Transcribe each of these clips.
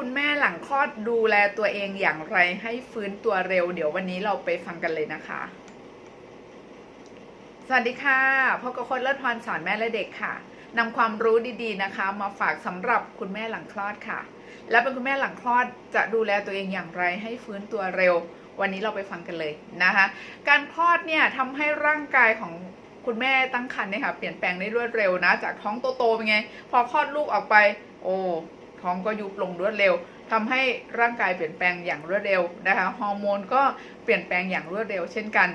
คุณแม่หลังคลอดดูแลตัวเองอย่างไรให้ฟื้นตัวเร็ว เดี๋ยววันนี้เราไปฟังกันเลยนะคะ สวัสดีค่ะพบกับคนเลิศพรสอนแม่และเด็กค่ะนำความรู้ดีๆนะคะ มาฝากสำหรับคุณแม่หลังคลอดค่ะ และเป็นคุณแม่หลังคลอดจะดูแลตัวเองอย่างไรให้ฟื้นตัวเร็ว วันนี้เราไปฟังกันเลยนะคะ การคลอดเนี่ยทำให้ร่างกายของคุณแม่ตั้งครรภ์เนี่ยค่ะเปลี่ยนแปลงได้รวดเร็วนะ จากท้องโตๆเป็นไง พอคลอดลูกออกไป โอ้ ท้องก็ยุบลงรวดเร็วทำให้ร่างกายเปลี่ยนแปลงอย่างรวดเร็วนะคะฮอร์โมนก็เปลี่ยนแปลงอย่างรวดเร็ว เช่นกัน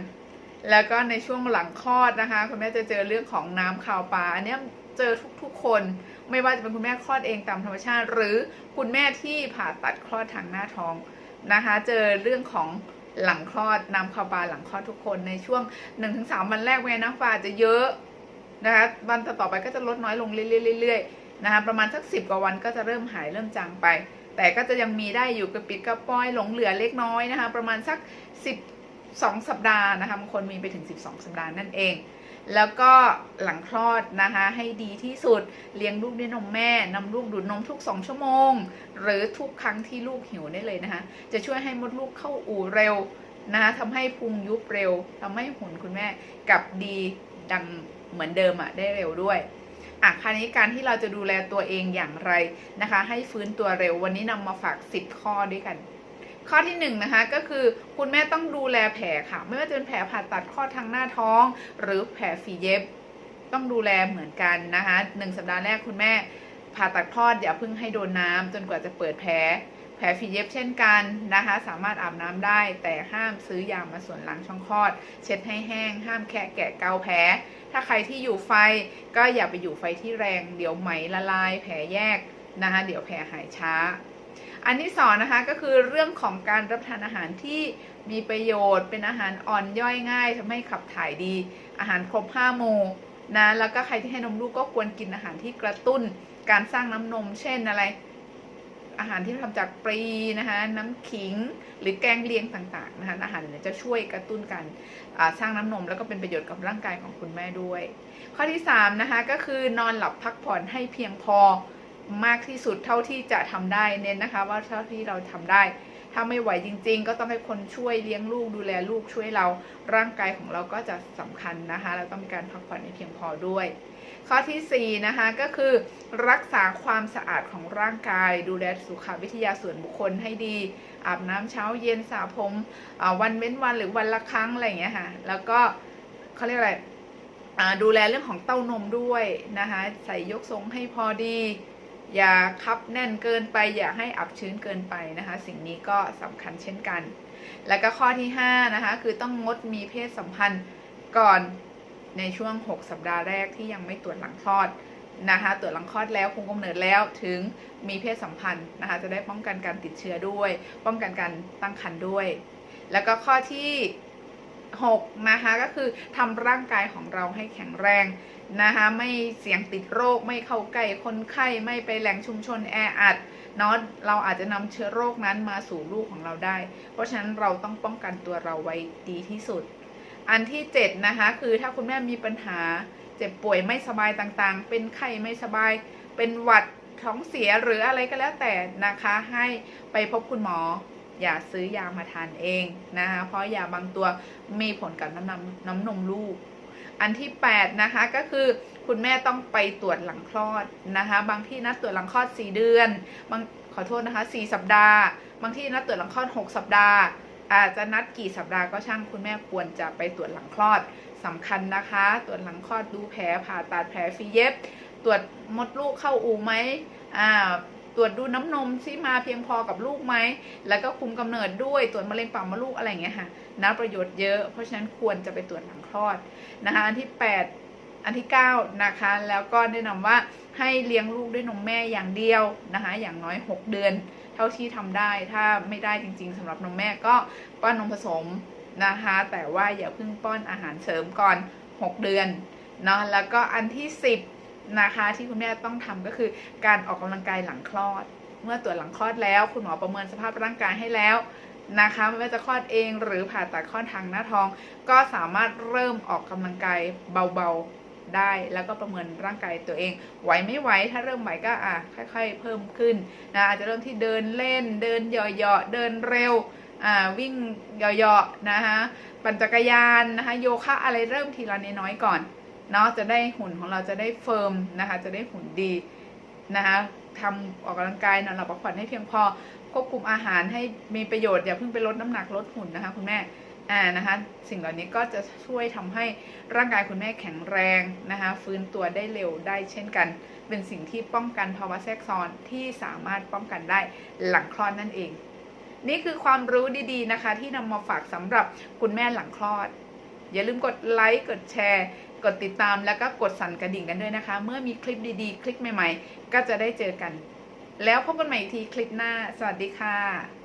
แล้วก็ในช่วงหลังคลอดนะคะคุณแม่จะเจอเรื่องของน้ำข่าวปลาอันนี้เจอทุกๆคนไม่ว่าจะเป็นคุณแม่คลอดเองตามธรรมชาติ หรือคุณแม่ที่ผ่าตัดคลอดทางหน้าท้องนะคะ เจอเรื่องของหลังคลอดน้ำข่าวปลาหลังคลอดทุกคนในช่วง 1-3 วันแรกเวน้ำปลาจะเยอะนะคะวันต่อๆไปก็จะลดน้อยลงเรื่อยๆ นะคะประมาณสัก10กว่าวันก็จะเริ่มหายเริ่มจางไป แต่ก็จะยังมีได้อยู่กระปิดกระป้อยหลงเหลือเล็กน้อยนะคะประมาณสัก 12 สัปดาห์นะคะบางคนมีไปถึง 12 สัปดาห์นั่นเอง แล้วก็หลังคลอดนะคะให้ดีที่สุดเลี้ยงลูกด้วยนมแม่นำลูกดูดนมทุก 2 ชั่วโมง หรือทุกครั้งที่ลูกหิวได้เลยนะคะจะช่วยให้มดลูกเข้าอู่เร็วนะคะทำให้พุงยุบเร็วทำให้หุ่นคุณแม่กลับดีดังเหมือนเดิมอะได้เร็วด้วย อะคราวนี้การที่เราจะดูแลตัวเองอย่างไรนะคะ ให้ฟื้นตัวเร็ววันนี้นำมาฝาก 10 ข้อด้วยกัน ข้อที่หนึ่งนะคะก็คือคุณแม่ต้องดูแลแผลค่ะ ไม่ว่าจะเป็นแผลผ่าตัดข้อทางหน้าท้อง หรือแผลฝีเย็บ ต้องดูแลเหมือนกันนะคะหนึ่งสัปดาห์แรกคุณแม่ผ่าตัดคลอดอย่าเพิ่งให้โดนน้ำจนกว่าจะเปิดแผล ผลฝีเย็บเช่นกันนะคะ สามารถอาบน้ำได้ แต่ห้ามซื้อยามาส่วนล้างช่องคลอด เช็ดให้แห้ง ห้ามแคะแกะเกาแผล ถ้าใครที่อยู่ไฟก็อย่าไปอยู่ไฟที่แรง เดี๋ยวไหมละลาย แผลแยกนะคะ เดี๋ยวแผลหายช้า อันที่สองนะคะก็คือเรื่องของการรับประทานอาหารที่มีประโยชน์ เป็นอาหารอ่อนย่อยง่ายทำให้ขับถ่ายดี อาหารครบห้าหมู่นะแล้วก็ใครที่ให้นมลูกก็ควรกินอาหารที่กระตุ้น การสร้างน้ำนม เช่นอะไร อาหารที่ทำจากปลีนะคะน้ำขิงหรือแกงเลียงต่างๆนะคะอาหารเนี่ยจะช่วยกระตุ้นการสร้างน้ำนม แล้วก็เป็นประโยชน์กับร่างกายของคุณแม่ด้วย ข้อที่3นะคะก็คือนอนหลับพักผ่อนให้เพียงพอมากที่สุดเท่าที่จะทำได้เน้นนะคะว่าเท่าที่เราทำได้ ถ้าไม่ไหวจริง ๆ ก็ต้องให้คนช่วยเลี้ยงลูกดูแลลูกช่วยเรา ร่างกายของเราก็จะสำคัญนะคะ เราต้องมีการพักผ่อนให้เพียงพอด้วย ข้อที่4นะคะก็คือรักษาความสะอาดของร่างกาย ดูแลสุขวิทยาส่วนบุคคลให้ดี อาบน้ำเช้าเย็นสระผมวันเว้นวันหรือวันละครั้งอะไรอย่างเงี้ยค่ะแล้วก็เขาเรียกอะไรดูแลเรื่องของเต้านมด้วยนะคะ ใส่ยกทรงให้พอดี อย่าคับแน่นเกินไป อย่าให้อับชื้นเกินไปนะคะ สิ่งนี้ก็สำคัญเช่นกัน แล้วก็ข้อที่5นะคะคือต้องงดมีเพศสัมพันธ์ก่อนในช่วง 6 สัปดาห์แรกที่ยังไม่ตรวจหลังคลอดนะคะตรวจหลังคลอดแล้วคุมกำเนิดแล้วถึงมีเพศสัมพันธ์นะคะจะได้ป้องกันการติดเชื้อด้วย ป้องกันการตั้งครรภ์ด้วย แล้วก็ข้อที่ 6นะคะก็คือทำร่างกายของเราให้แข็งแรงนะคะไม่เสี่ยงติดโรคไม่เข้าใกล้คนไข้ไม่ไปแหล่งชุมชนแออัดเนาะเราอาจจะนำเชื้อโรคนั้นมาสู่ลูกของเราได้ เพราะฉะนั้นเราต้องป้องกันตัวเราไว้ดีที่สุด อันที่7นะคะคือถ้าคุณแม่มีปัญหาเจ็บป่วยไม่สบายต่างๆ เป็นไข้ไม่สบายเป็นหวัดท้องเสียหรืออะไรก็แล้วแต่นะคะให้ไปพบคุณหมอ อย่าซื้อยามาทานเองนะคะเพราะยาบางตัวมีผลกับน้ำนมน้ำนมลูก อันที่ 8 นะคะก็คือคุณแม่ต้องไปตรวจหลังคลอดนะคะ บางที่นัดตรวจหลังคลอด 4 เดือนบางขอโทษนะคะ4สัปดาห์ บางที่นัดตรวจหลังคลอด 6 สัปดาห์อาจจะนัดกี่สัปดาห์ก็ช่างคุณแม่ควรจะไปตรวจหลังคลอดสำคัญนะคะ ตรวจหลังคลอดดูแผลผ่าตัดแผลฟีเย็บ ตรวจมดลูกเข้าอูไหมอ่า ตรวจดูน้ำนมซิมาเพียงพอกับลูกไหม แล้วก็คุมกำเนิดด้วยตรวจมะเร็งปากมดลูกอะไรอย่างเงี้ยค่ะนะประโยชน์เยอะ เพราะฉะนั้นควรจะไปตรวจหลังคลอดนะคะอันที่ 8 อันที่ 9 นะคะ แล้วก็แนะนำว่าให้เลี้ยงลูกด้วยนมแม่อย่างเดียวนะคะ อย่างน้อย 6 เดือน เท่าที่ทำได้ ถ้าไม่ได้จริง ๆสำหรับนมแม่ก็ป้อนนมผสมนะคะ แต่ว่าอย่าเพิ่งป้อนอาหารเสริมก่อน 6 เดือนเนาะแล้วก็อันที่ 10 นะคะที่คุณแม่ต้องทำก็คือการออกกำลังกายหลังคลอด เมื่อตรวจหลังคลอดแล้ว คุณหมอประเมินสภาพร่างกายให้แล้วนะคะไม่ว่าจะคลอดเองหรือผ่าตัดคลอดทางหน้าท้อง ก็สามารถเริ่มออกกำลังกายเบาๆได้ แล้วก็ประเมินร่างกายตัวเองไหวไม่ไหวถ้าเริ่มไหวก็อะค่อย ๆ เพิ่มขึ้นนะอาจจะเริ่มที่เดินเล่น เดินเหยาะๆเดินเร็วอ่าวิ่งเหยาะๆนะคะปั่นจักรยานนะคะโยคะอะไรเริ่มทีละน้อยๆก่อน เนาะจะได้หุ่นของเราจะได้เฟิร์มนะคะ จะได้หุ่นดีนะคะทำออกกำลังกายนอนหลับพักผ่อนให้เพียงพอควบคุมอาหารให้มีประโยชน์อย่าเพิ่งไปลดน้ำหนักลดหุ่นนะคะคุณแม่อ่านะคะสิ่งเหล่านี้ก็จะช่วยทำให้ร่างกายคุณแม่แข็งแรงนะคะฟื้นตัวได้เร็วได้เช่นกัน เป็นสิ่งที่ป้องกันภาวะแทรกซ้อนที่สามารถป้องกันได้หลังคลอดนั่นเอง นี่คือความรู้ดีๆนะคะ ที่นำมาฝากสำหรับคุณแม่หลังคลอด อย่าลืมกดไลค์กดแชร์ กดติดตามแล้วก็กดสั่นกระดิ่งกันด้วยนะคะ เมื่อมีคลิปดีๆ คลิปใหม่ๆ ก็จะได้เจอกัน แล้วพบกันใหม่อีกทีคลิปหน้า สวัสดีค่ะ